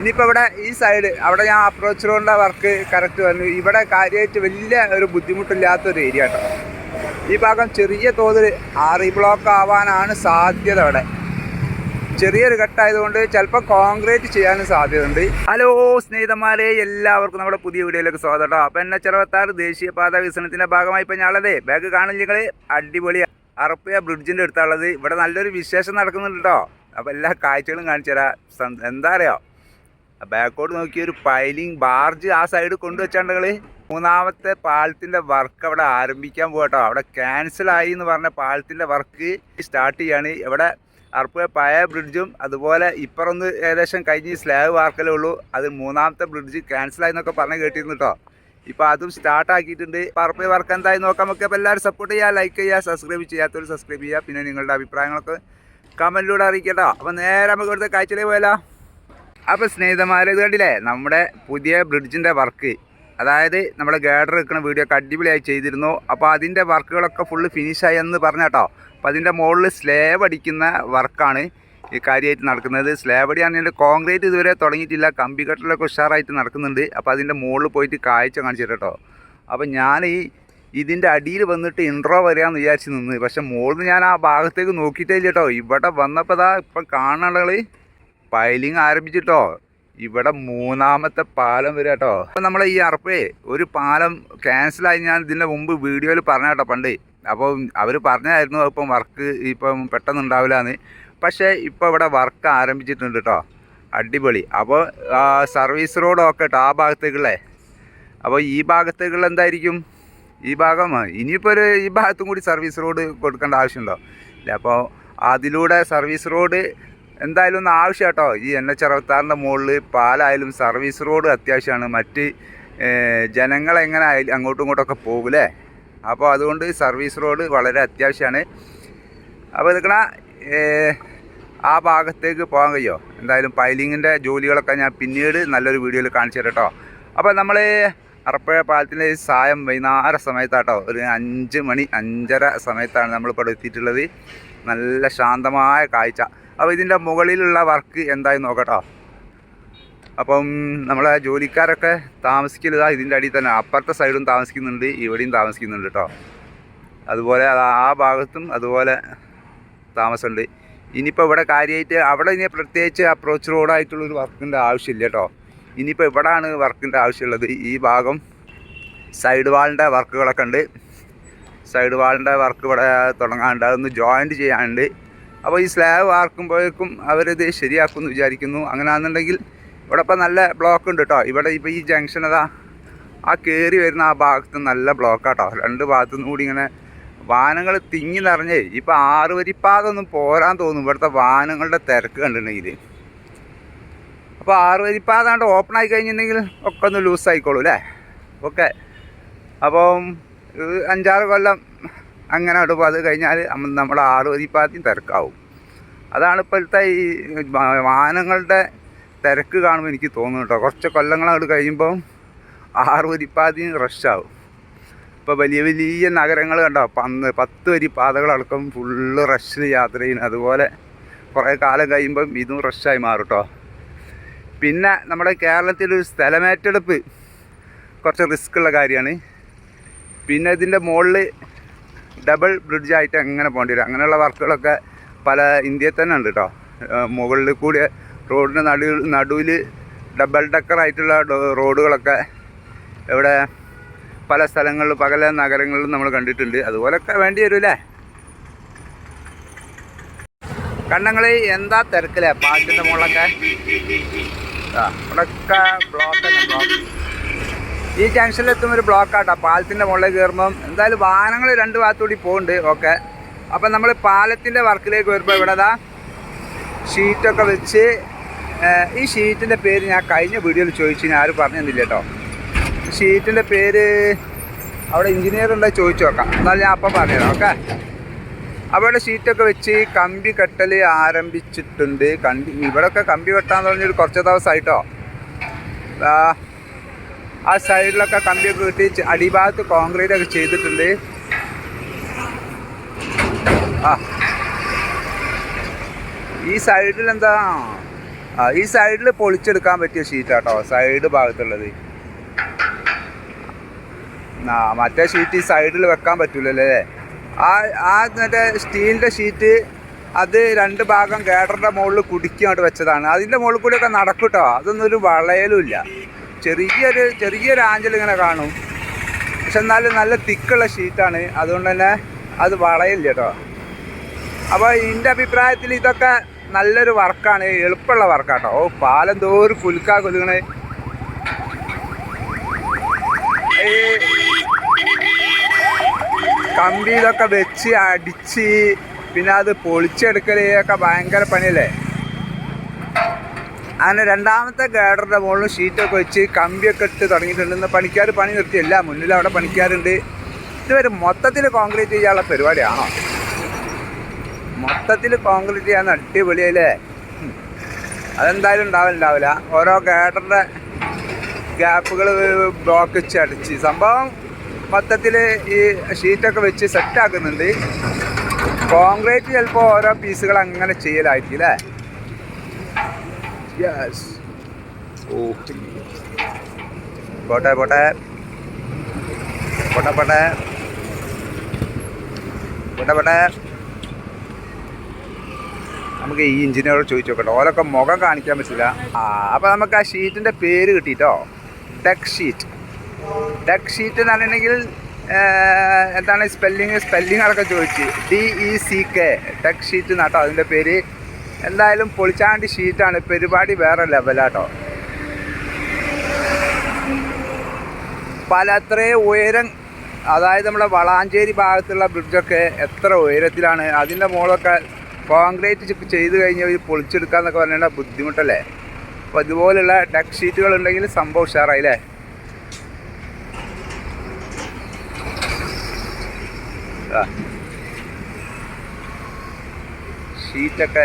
ഇനിയിപ്പോൾ ഇവിടെ ഈ സൈഡ് അവിടെ ഞാൻ അപ്രോച്ച് റോഡിന്റെ വർക്ക് കറക്റ്റ് വന്നു. ഇവിടെ കാര്യമായിട്ട് വലിയ ഒരു ബുദ്ധിമുട്ടില്ലാത്തൊരു ഏരിയ കേട്ടോ ഈ ഭാഗം ചെറിയ തോതിൽ ആറി ബ്ലോക്ക് ആവാനാണ് സാധ്യത അവിടെ ചെറിയൊരു ഘട്ടമായതുകൊണ്ട് ചിലപ്പോൾ കോൺക്രീറ്റ് ചെയ്യാനും സാധ്യതയുണ്ട്. ഹലോ സ്നേഹിതന്മാരെ എല്ലാവർക്കും നമ്മുടെ പുതിയ വീഡിയോയിലേക്ക് സ്വാഗതം കേട്ടോ അപ്പം എന്നെ ചെറുപത്താറ് ദേശീയപാത വികസനത്തിന്റെ ഭാഗമായി ഇപ്പം ഞാളതേ ബാഗ് കാണില്ല അടിപൊളി അറപ്പിയ ബ്രിഡ്ജിന്റെ അടുത്തുള്ളത് ഇവിടെ നല്ലൊരു വിശേഷം നടക്കുന്നുണ്ട് കേട്ടോ അപ്പോൾ എല്ലാ കാഴ്ചകളും കാണിച്ചു തരാം. എന്താ അറിയോ? ബാക്കോട്ട് നോക്കി ഒരു പൈലിംഗ് ബാർജ് ആ സൈഡ് കൊണ്ടുവച്ചാണ്ട് മൂന്നാമത്തെ പാലത്തിന്റെ വർക്ക് അവിടെ ആരംഭിക്കാൻ പോകട്ടോ അവിടെ ക്യാൻസൽ ആയി എന്ന് പറഞ്ഞ പാലത്തിന്റെ വർക്ക് സ്റ്റാർട്ട് ചെയ്യാണ്. ഇവിടെ അർപ്പ പഴയ ബ്രിഡ്ജും അതുപോലെ ഇപ്പറൊന്ന് ഏകദേശം കഴിഞ്ഞ് സ്ലാബ് വാർക്കലേ ഉള്ളൂ. അത് മൂന്നാമത്തെ ബ്രിഡ്ജ് ക്യാൻസൽ ആയി എന്നൊക്കെ പറഞ്ഞ് കേട്ടിരുന്നു കേട്ടോ ഇപ്പോൾ അതും സ്റ്റാർട്ട് ആക്കിയിട്ടുണ്ട്. അർപ്പ വർക്ക് എന്തായി നോക്കാം. നമുക്ക് അപ്പോൾ എല്ലാവരും സപ്പോർട്ട് ചെയ്യുക ലൈക്ക് ചെയ്യുക സബ്സ്ക്രൈബ് ചെയ്യാത്തവർ സബ്സ്ക്രൈബ് ചെയ്യുക പിന്നെ നിങ്ങളുടെ അഭിപ്രായങ്ങളൊക്കെ കമന്റിലൂടെ അറിയിക്കട്ടോ. അപ്പോൾ നേരെ നമുക്ക് ഇവിടുത്തെ കാഴ്ചയിലേക്ക് പോയാലോ. അപ്പോൾ സ്നേഹിതന്മാരെ ഇത് കണ്ടില്ലേ? നമ്മുടെ പുതിയ ബ്രിഡ്ജിന്റെ വർക്ക്. അതായത് നമ്മുടെ ഗേഡർ വെക്കുന്ന വീഡിയോ ഒക്കെ അടിപൊളിയായി ചെയ്തിരുന്നു. അപ്പോൾ അതിന്റെ വർക്കുകളൊക്കെ ഫുള്ള് ഫിനിഷായി എന്ന് പറഞ്ഞാട്ടോ അപ്പോൾ അതിന്റെ മുകളിൽ സ്ലേബ് അടിക്കുന്ന വർക്കാണ് ഈ കാര്യമായിട്ട് നടക്കുന്നത്. സ്ലേബ് അടിയാണെങ്കിൽ കോൺക്രീറ്റ് ഇതുവരെ തുടങ്ങിയിട്ടില്ല. കമ്പി കട്ടിലൊക്കെ ഉഷാറായിട്ട് നടക്കുന്നുണ്ട്. അപ്പോൾ അതിന്റെ മുകളിൽ പോയിട്ട് കാഴ്ച കാണിച്ചിട്ടോ കേട്ടോ. അപ്പോൾ ഞാൻ ഈ ഇതിന്റെ അടിയിൽ വന്നിട്ട് ഇൻട്രോ വരികയെന്ന് വിചാരിച്ച് നിന്ന്. പക്ഷെ മുകളിൽ ഞാൻ ആ ഭാഗത്തേക്ക് നോക്കിയിട്ടേ കേട്ടോ. ഇവിടെ വന്നപ്പോൾ ഇതാ ഇപ്പം കാണുന്നത് പൈലിങ് ആരംഭിച്ചിട്ടോ? ഇവിടെ മൂന്നാമത്തെ പാലം വരിക കേട്ടോ അപ്പം നമ്മളെ ഈ അറപ്പേ ഒരു പാലം ക്യാൻസലായി ഞാൻ ഇതിന്റെ മുമ്പ് വീഡിയോയിൽ പറഞ്ഞ കേട്ടോ പണ്ട്. അപ്പോൾ അവർ പറഞ്ഞായിരുന്നു ഇപ്പം വർക്ക് ഇപ്പം പെട്ടെന്ന് ഉണ്ടാവില്ല എന്ന് പക്ഷേ ഇപ്പോൾ ഇവിടെ വർക്ക് ആരംഭിച്ചിട്ടുണ്ട് കേട്ടോ അടിപൊളി. അപ്പോൾ സർവീസ് റോഡൊക്കെ കേട്ടോ ആ ഭാഗത്തേക്കുള്ളേ. അപ്പോൾ ഈ ഭാഗത്തേക്കുള്ള എന്തായിരിക്കും? ഈ ഭാഗം ഇനിയിപ്പോൾ ഒരു ഈ ഭാഗത്തും കൂടി സർവീസ് റോഡ് കൊടുക്കേണ്ട ആവശ്യമുണ്ടോ? ഇല്ല അപ്പോൾ അതിലൂടെ സർവീസ് റോഡ് എന്തായാലും ഒന്ന് ആവശ്യം കേട്ടോ ഈ എൻ എച്ച് അറുപത്താറിന്റെ മുകളിൽ പാലായാലും സർവീസ് റോഡ് അത്യാവശ്യമാണ്. മറ്റ് ജനങ്ങളെങ്ങനെ ആയാലും അങ്ങോട്ടും ഇങ്ങോട്ടൊക്കെ പോകില്ലേ അപ്പോൾ അതുകൊണ്ട് സർവീസ് റോഡ് വളരെ അത്യാവശ്യമാണ്. അപ്പോൾ ഇതൊക്കെ ആ ഭാഗത്തേക്ക് പോകാൻ കഴിയുമോ എന്തായാലും പൈലിങ്ങിന്റെ ജോലികളൊക്കെ ഞാൻ പിന്നീട് നല്ലൊരു വീഡിയോയിൽ കാണിച്ചു കേട്ടോ അപ്പോൾ നമ്മൾ അറപ്പുഴ പാലത്തിന്റെ സായം വൈകുന്നേര സമയത്താട്ടോ. ഒരു അഞ്ച് മണി അഞ്ചര സമയത്താണ് നമ്മളിപ്പോൾ എത്തിയിട്ടുള്ളത്. നല്ല ശാന്തമായ കാഴ്ച. അപ്പോൾ ഇതിന്റെ മുകളിലുള്ള വർക്ക് എന്തായി നോക്കട്ടോ. അപ്പം നമ്മളെ ജോലിക്കാരൊക്കെ താമസിക്കലുതാ ഇതിന്റെ അടിയിൽ തന്നെ അപ്പുറത്തെ സൈഡും താമസിക്കുന്നുണ്ട് ഇവിടെയും താമസിക്കുന്നുണ്ട് കേട്ടോ അതുപോലെ അത് ആ ഭാഗത്തും അതുപോലെ താമസമുണ്ട്. ഇനിയിപ്പോൾ ഇവിടെ കാര്യമായിട്ട് അവിടെ ഇനി പ്രത്യേകിച്ച് അപ്രോച്ച് റോഡായിട്ടുള്ളൊരു വർക്കിന്റെ ആവശ്യമില്ല കേട്ടോ ഇനിയിപ്പോൾ ഇവിടെയാണ് വർക്കിന്റെ ആവശ്യമുള്ളത്. ഈ ഭാഗം സൈഡ് വാളിന്റെ വർക്കുകളൊക്കെ ഉണ്ട്. സൈഡ് വാളിന്റെ വർക്ക് ഇവിടെ തുടങ്ങാനുണ്ട്. അതൊന്ന് ജോയിന്റ് ചെയ്യാനുണ്ട്. അപ്പോൾ ഈ സ്ലാബ് വാർക്കുമ്പോഴേക്കും അവരിത് ശരിയാക്കുമെന്ന് വിചാരിക്കുന്നു. അങ്ങനെയാണെന്നുണ്ടെങ്കിൽ ഇവിടെ ഇപ്പം നല്ല ബ്ലോക്ക് ഉണ്ട് കേട്ടോ ഇവിടെ ഇപ്പോൾ ഈ ജംഗ്ഷൻ അതാ ആ കയറി വരുന്ന ആ ഭാഗത്ത് നല്ല ബ്ലോക്കാട്ടോ രണ്ട് ഭാഗത്തു നിന്ന് കൂടി ഇങ്ങനെ വാഹനങ്ങൾ തിങ്ങി നിറഞ്ഞേ ഇപ്പോൾ ആറ് വരിപ്പാതൊന്നും പോരാൻ തോന്നും. ഇവിടുത്തെ വാഹനങ്ങളുടെ തിരക്ക് കണ്ടിട്ടുണ്ടെങ്കിൽ. അപ്പോൾ ആറ് വരിപ്പാതാണ്ട് ഓപ്പൺ ആയി കഴിഞ്ഞിട്ടുണ്ടെങ്കിൽ ഒക്കെ ഒന്ന് ലൂസ് ആയിക്കോളൂ അല്ലേ ഓക്കെ. അപ്പം അഞ്ചാറ് കൊല്ലം അങ്ങനെ ഇടുമ്പോൾ അത് കഴിഞ്ഞാൽ നമ്മൾ ആറ് വരിപ്പാത്തിയും തിരക്കാവും. അതാണ് ഇപ്പോഴത്തെ ഈ വാഹനങ്ങളുടെ തിരക്ക് കാണുമ്പോൾ എനിക്ക് തോന്നുന്നു കേട്ടോ. കുറച്ച് കൊല്ലങ്ങൾ അങ്ങോട്ട് കഴിയുമ്പം ആറുപതിപ്പാതി റഷാവും ഇപ്പോൾ വലിയ വലിയ നഗരങ്ങൾ കണ്ടോ? പന്ന് പത്ത് വരി പാതകളടക്കം ഫുള്ള് റഷ് യാത്ര ചെയ്യുന്നു അതുപോലെ കുറേ കാലം കഴിയുമ്പം ഇതും റഷായി മാറും കേട്ടോ. പിന്നെ നമ്മുടെ കേരളത്തിലൊരു സ്ഥലമേറ്റെടുപ്പ് കുറച്ച് റിസ്ക് ഉള്ള കാര്യമാണ്. പിന്നെ ഇതിന്റെ മുകളിൽ ഡബിൾ ബ്രിഡ്ജായിട്ട് എങ്ങനെ പോകേണ്ടി വരും? അങ്ങനെയുള്ള വർക്കുകളൊക്കെ പല ഇന്ത്യയിൽ തന്നെ ഉണ്ട് കേട്ടോ മുകളിൽ കൂടി റോഡിന്റെ നടുവിൽ നടുവിൽ ഡബിൾ ഡക്കറായിട്ടുള്ള റോഡുകളൊക്കെ ഇവിടെ പല സ്ഥലങ്ങളിലും പല നഗരങ്ങളിലും നമ്മൾ കണ്ടിട്ടുണ്ട്. അതുപോലൊക്കെ വേണ്ടി വരൂലേ കണ്ണങ്ങളെ എന്താ തിരക്കില്ലേ പാട്ടിന്റെ മുകളിലൊക്കെ? ആ ഇവിടെയൊക്കെ ബ്ലോക്ക് തന്നെ ബ്ലോക്ക് ഈ ജംഗ്ഷനിലെത്തുമ്പോൾ ഒരു ബ്ലോക്കാട്ടോ പാലത്തിന്റെ മുകളിൽ കയറുമ്പം എന്തായാലും വാഹനങ്ങൾ രണ്ട് ഭാഗത്തുകൂടി പോകുന്നുണ്ട് ഓക്കെ അപ്പം നമ്മൾ പാലത്തിന്റെ വർക്കിലേക്ക് വരുമ്പോൾ ഇവിടെ ദാ ഷീറ്റൊക്കെ വെച്ച് ഈ ഷീറ്റിന്റെ പേര് ഞാൻ കഴിഞ്ഞ വീഡിയോയിൽ ചോദിച്ചു ഞാൻ ആരും പറഞ്ഞു തന്നില്ല കേട്ടോ. ഷീറ്റിന്റെ പേര് അവിടെ എഞ്ചിനീയർ ഉണ്ടെങ്കിൽ ചോദിച്ചു നോക്കാം. എന്നാലും ഞാൻ അപ്പം പറഞ്ഞുതരാം ഓക്കെ അവിടെ ഷീറ്റൊക്കെ വെച്ച് കമ്പി കെട്ടൽ ആരംഭിച്ചിട്ടുണ്ട്. കമ്പി ഇവിടെയൊക്കെ കമ്പി കെട്ടാന്ന് പറഞ്ഞൊരു കുറച്ച് ദിവസമായിട്ടോ ആ, സൈഡിലൊക്കെ കമ്പിയൊക്കെ കിട്ടി അടിഭാഗത്ത് കോൺക്രീറ്റ് ഒക്കെ ചെയ്തിട്ടുണ്ട്. ആ. ഈ സൈഡിൽ എന്താ? ആ ഈ സൈഡിൽ പൊളിച്ചെടുക്കാൻ പറ്റിയ ഷീറ്റാട്ടോ സൈഡ് ഭാഗത്തുള്ളത്. ആ മറ്റേ ഷീറ്റ് ഈ സൈഡിൽ വെക്കാൻ പറ്റൂലല്ലേ? ആ ആ മറ്റേ സ്റ്റീലിന്റെ ഷീറ്റ് അത് രണ്ട് ഭാഗം ഗേഡറിന്റെ മുകളിൽ കുടുക്കിയോട്ട് വെച്ചതാണ്. അതിന്റെ മുകളിൽ കൂടിയൊക്കെ നടക്കൂട്ടോ അതൊന്നും ഒരു വളയലും ഇല്ല. ചെറിയൊരു ചെറിയൊരു ആഞ്ചൽ ഇങ്ങനെ കാണും. പക്ഷെ എന്നാലും നല്ല തിക്കുള്ള ഷീറ്റാണ് അതുകൊണ്ട് തന്നെ അത് വളയില്ല കേട്ടോ. അപ്പോൾ എന്റെ അഭിപ്രായത്തിൽ ഇതൊക്കെ നല്ലൊരു വർക്കാണ്. എളുപ്പമുള്ള വർക്കാട്ടോ. ഓ പാലം തോറും കുലുക്കാ കുലുക്കണേ കമ്പി ഇതൊക്കെ വെച്ച് അടിച്ച് പിന്നെ അത് പൊളിച്ചെടുക്കലൊക്കെ ഭയങ്കര പണിയല്ലേ? അങ്ങനെ രണ്ടാമത്തെ ഗേഡറിന്റെ മുകളിൽ ഷീറ്റൊക്കെ വെച്ച് കമ്പിയൊക്കെ ഇട്ട് തുടങ്ങിയിട്ടുണ്ടെന്ന് പണിക്കാർ പണി നിർത്തിയല്ല മുന്നിൽ അവിടെ പണിക്കാരുണ്ട്. ഇതുവരെ മൊത്തത്തിൽ കോൺക്രീറ്റ് ചെയ്യാനുള്ള പരിപാടിയാണോ? മൊത്തത്തിൽ കോൺക്രീറ്റ് ചെയ്യാൻ അടിപൊളിയല്ലേ. അതെന്തായാലും ഉണ്ടാവില്ല ഓരോ ഗേഡറിന്റെ ഗ്യാപ്പുകൾ ബ്ലോക്ക് വെച്ച് അടിച്ച്. സംഭവം മൊത്തത്തിൽ ഈ ഷീറ്റൊക്കെ വെച്ച് സെറ്റാക്കുന്നുണ്ട്. കോൺക്രീറ്റ് ചിലപ്പോൾ ഓരോ പീസുകൾ അങ്ങനെ ചെയ്യലായിരിക്കും അല്ലേ? യെസ് ഓ പോട്ടെ പോട്ടെ പോട്ടെ പോട്ടെ പോട്ടെ പോട്ടെ നമുക്ക് ഈ എഞ്ചിനോട് ചോദിച്ചു നോക്കട്ടെ. ഓലൊക്കെ മുഖം കാണിക്കാൻ പറ്റില്ല ആ അപ്പോൾ നമുക്ക് ആ ഷീറ്റിന്റെ പേര് കിട്ടിയിട്ടോ ഡെക് ഷീറ്റ് ഡെക് ഷീറ്റ് എന്ന് പറഞ്ഞിട്ടുണ്ടെങ്കിൽ എന്താണ് സ്പെല്ലിങ് സ്പെല്ലിങ് അടക്കം ചോദിച്ച്. D E C K deck sheet എന്നാട്ടോ അതിന്റെ പേര്. എന്തായാലും പൊളിച്ചാണ്ടി ഷീറ്റാണ് പരിപാടി വേറെ ലെവലാട്ടോ. പല അത്രേ ഉയരം അതായത് നമ്മുടെ വളാഞ്ചേരി ഭാഗത്തുള്ള ബ്രിഡ്ജൊക്കെ എത്ര ഉയരത്തിലാണ്. അതിന്റെ മുകളൊക്കെ കോൺക്രീറ്റ് ചെയ്ത് കഴിഞ്ഞാൽ പൊളിച്ചെടുക്കുക പൊളിച്ചെടുക്കാന്നൊക്കെ പറഞ്ഞാൽ ബുദ്ധിമുട്ടല്ലേ? അപ്പോൾ ഇതുപോലുള്ള ഡെക്ക് ഷീറ്റുകൾ ഉണ്ടെങ്കിൽ സംഭവം ഉഷാറായില്ലേ ആ. ഷീറ്റൊക്കെ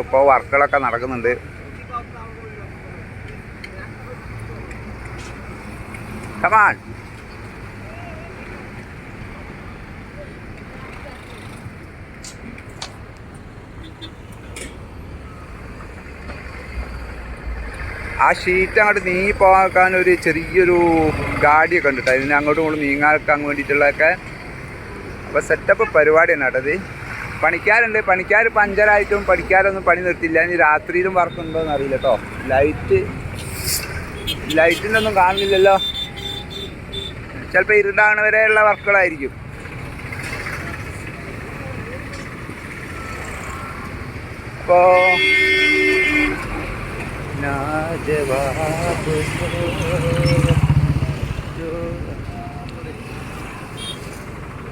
ഇപ്പോൾ വർക്കുകളൊക്കെ നടക്കുന്നുണ്ട്. കമാൺ ആ ഷീറ്റ് അങ്ങോട്ട് നീങ്ങി പോകാൻ ഒരു ചെറിയൊരു ഗാഡിയൊക്കെ ഉണ്ട് കേട്ടോ ഇതിന് അങ്ങോട്ടും ഇങ്ങോട്ടും നീങ്ങാക്കാൻ വേണ്ടിയിട്ടുള്ളതൊക്കെ. അപ്പോൾ സെറ്റപ്പ് പരിപാടി തന്നെ കേട്ടോ ഇത്. പണിക്കാരുണ്ട്. പണിക്കാർ പഞ്ചറായിട്ടും പണിക്കാരൊന്നും പണി നിർത്തില്ല ഇനി രാത്രിയിലും വർക്ക് ഉണ്ടോ എന്ന് അറിയില്ല കേട്ടോ. ലൈറ്റ് ലൈറ്റിന്റെ ഒന്നും കാണുന്നില്ലല്ലോ. ചിലപ്പോൾ ഇരുണ്ടാണ് വരെയുള്ള വർക്കുകളായിരിക്കും. അപ്പോൾ ना जवाब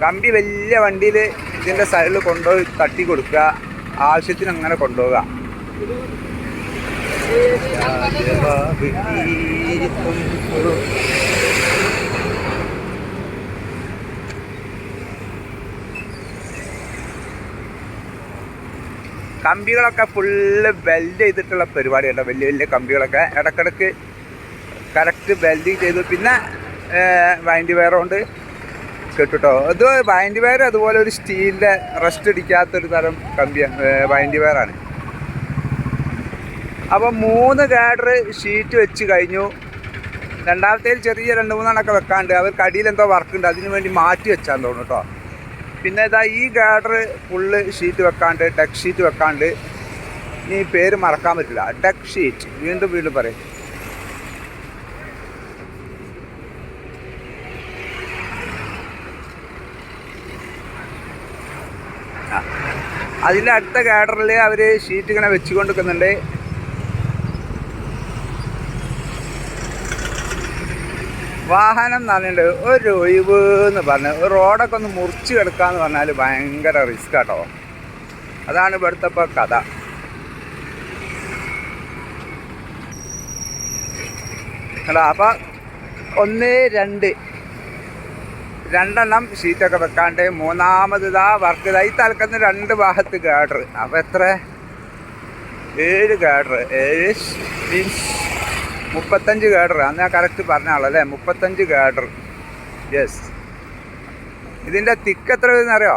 കമ്പി വലിയ വണ്ടിയിൽ ഇതിൻ്റെ സൈഡിൽ കൊണ്ടുപോയി തട്ടി കൊടുക്കുക ആവശ്യത്തിന് അങ്ങനെ കൊണ്ടുപോവുക ജവാബ് കമ്പികളൊക്കെ ഫുള്ള് വെൽഡ് ചെയ്തിട്ടുള്ള പരിപാടിയുണ്ട് വലിയ വലിയ കമ്പികളൊക്കെ ഇടക്കിടക്ക് കറക്റ്റ് വെൽഡിങ് ചെയ്തു. പിന്നെ വൈൻഡ് വയർ കൊണ്ട് കെട്ടുട്ടോ? ഇത് വൈൻഡ് വയർ അതുപോലെ ഒരു സ്റ്റീലിന്റെ റെസ്റ്റ് അടിക്കാത്തൊരു തരം കമ്പി വൈൻഡ് വയറാണ് അപ്പോൾ മൂന്ന് ഗാഡർ ഷീറ്റ് വെച്ച് കഴിഞ്ഞു. രണ്ടാമത്തേൽ ചെറിയ രണ്ട് മൂന്നെണ്ണമൊക്കെ വെക്കാണ്ട്. അവർക്ക് അടിയിൽ എന്തോ വർക്ക് ഉണ്ട്. അതിന് വേണ്ടി മാറ്റി വെച്ചാൽ തോന്നുന്നു കേട്ടോ. പിന്നെ ഇതാ ഈ ഗാഡർ ഫുള്ള് ഷീറ്റ് വെക്കാണ്ട് ഡെക്ക് ഷീറ്റ് വെക്കാണ്ട് ഈ പേര് മറക്കാൻ പറ്റില്ല. ഡെക്ക് ഷീറ്റ് വീണ്ടും വീണ്ടും പറയും. അതിന്റെ അടുത്ത ഗാഡറിൽ അവർ ഷീറ്റ് ഇങ്ങനെ വെച്ചുകൊണ്ട് വാഹനം എന്ന് പറഞ്ഞിട്ട് ഒരു ഒഴിവ് എന്ന് പറഞ്ഞ് റോഡൊക്കെ ഒന്ന് മുറിച്ച് കിടക്കാന്ന് പറഞ്ഞാൽ ഭയങ്കര റിസ്ക് ആട്ടോ. അതാണ് ഇവിടുത്തെ ഇപ്പോൾ കഥ. അല്ല അപ്പം ഒന്ന് രണ്ട്. രണ്ടെണ്ണം ഷീറ്റൊക്കെ വെക്കാണ്ട് മൂന്നാമത് ഇതാ വർക്ക് ഇതായി തലക്കുന്ന രണ്ട് ഭാഗത്ത് ഗാഡർ അപ്പം എത്ര? ഏഴ് ഗാഡർ ഏഴ് മീൻസ് മുപ്പത്തഞ്ച് ഗേഡർ അന്ന് ഞാൻ കറക്റ്റ് പറഞ്ഞാളോ അല്ലേ? മുപ്പത്തഞ്ച് ഗേഡർ യെസ് ഇതിന്റെ തിക്ക് എത്ര അറിയോ?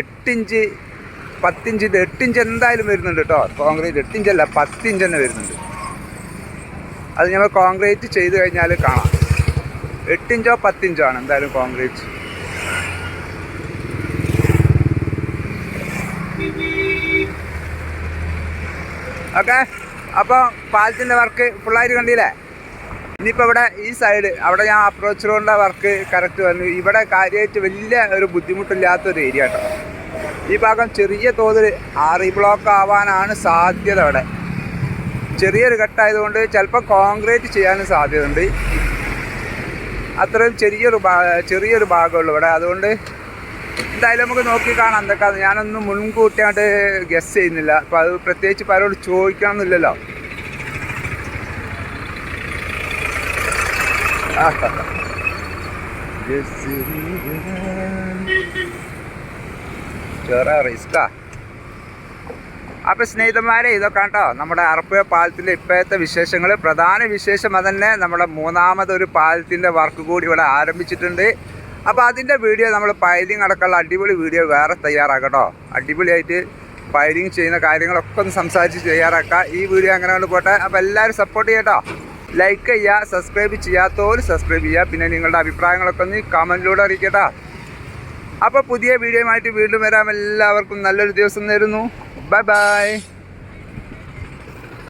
എട്ടിഞ്ച് എട്ടിഞ്ച് ഇത് എട്ടിഞ്ച് എന്തായാലും വരുന്നുണ്ട് കേട്ടോ കോൺക്രീറ്റ് എട്ടിഞ്ചല്ല പത്തിഞ്ച് തന്നെ വരുന്നുണ്ട്. അത് ഞങ്ങൾ കോൺക്രീറ്റ് ചെയ്ത് കഴിഞ്ഞാൽ കാണാം. എട്ടിഞ്ചോ പത്തിഞ്ചോ ആണ് എന്തായാലും കോൺക്രീറ്റ് ഓക്കെ അപ്പോൾ പാലത്തിന്റെ വർക്ക് ഫുള്ളായിട്ട് കണ്ടില്ലേ? ഇനിയിപ്പോൾ ഇവിടെ ഈ സൈഡ് അവിടെ ഞാൻ അപ്രോച്ച് റോഡിന്റെ വർക്ക് കറക്റ്റ് വന്നു. ഇവിടെ കാര്യമായിട്ട് വലിയ ഒരു ബുദ്ധിമുട്ടില്ലാത്ത ഒരു ഏരിയ കേട്ടോ ഈ ഭാഗം ചെറിയ തോതിൽ ആറി ബ്ലോക്ക് ആവാനാണ് സാധ്യത അവിടെ ചെറിയൊരു ഘട്ടമായതുകൊണ്ട് ചിലപ്പോൾ കോൺക്രീറ്റ് ചെയ്യാനും സാധ്യതയുണ്ട്. അത്രയും ചെറിയൊരു ചെറിയൊരു ഭാഗമുള്ളൂ ഇവിടെ. അതുകൊണ്ട് എന്തായാലും നമുക്ക് നോക്കി കാണാം എന്തൊക്കെയാണ് ഞാനൊന്നും മുൻകൂട്ടിയായിട്ട് ഗസ് ചെയ്യുന്നില്ല. അപ്പോൾ അത് പ്രത്യേകിച്ച് പലരോട് ചോദിക്കണമെന്നില്ലല്ലോ. ചെറ റിസ്കാ സ്നേഹിതന്മാരെ ഇതൊക്കെ കേട്ടോ നമ്മുടെ അറപ്പുഴ പാലത്തിന്റെ ഇപ്പോഴത്തെ വിശേഷങ്ങൾ പ്രധാന വിശേഷം അതന്നെ നമ്മുടെ മൂന്നാമതൊരു പാലത്തിന്റെ വർക്ക് കൂടി ഇവിടെ ആരംഭിച്ചിട്ടുണ്ട്. അപ്പോൾ അതിന്റെ വീഡിയോ നമ്മൾ പൈലിങ് അടക്കമുള്ള അടിപൊളി വീഡിയോ വേറെ തയ്യാറാക്കട്ടോ. അടിപൊളിയായിട്ട് പൈലിങ് ചെയ്യുന്ന കാര്യങ്ങളൊക്കെ ഒന്ന് സംസാരിച്ച് തയ്യാറാക്കാം. ഈ വീഡിയോ അങ്ങനെ കൊണ്ട് പോട്ടെ. അപ്പോൾ എല്ലാവരും സപ്പോർട്ട് ചെയ്യട്ടോ. ലൈക്ക് ചെയ്യുക സബ്സ്ക്രൈബ് ചെയ്യാത്തവർ സബ്സ്ക്രൈബ് ചെയ്യുക. പിന്നെ നിങ്ങളുടെ അഭിപ്രായങ്ങളൊക്കെ ഒന്ന് കമന്റിലൂടെ അറിയിക്കട്ടോ. അപ്പോൾ പുതിയ വീഡിയോയുമായിട്ട് വീണ്ടും വരാം. എല്ലാവർക്കും നല്ലൊരു ദിവസം നേരുന്നു. Bye bye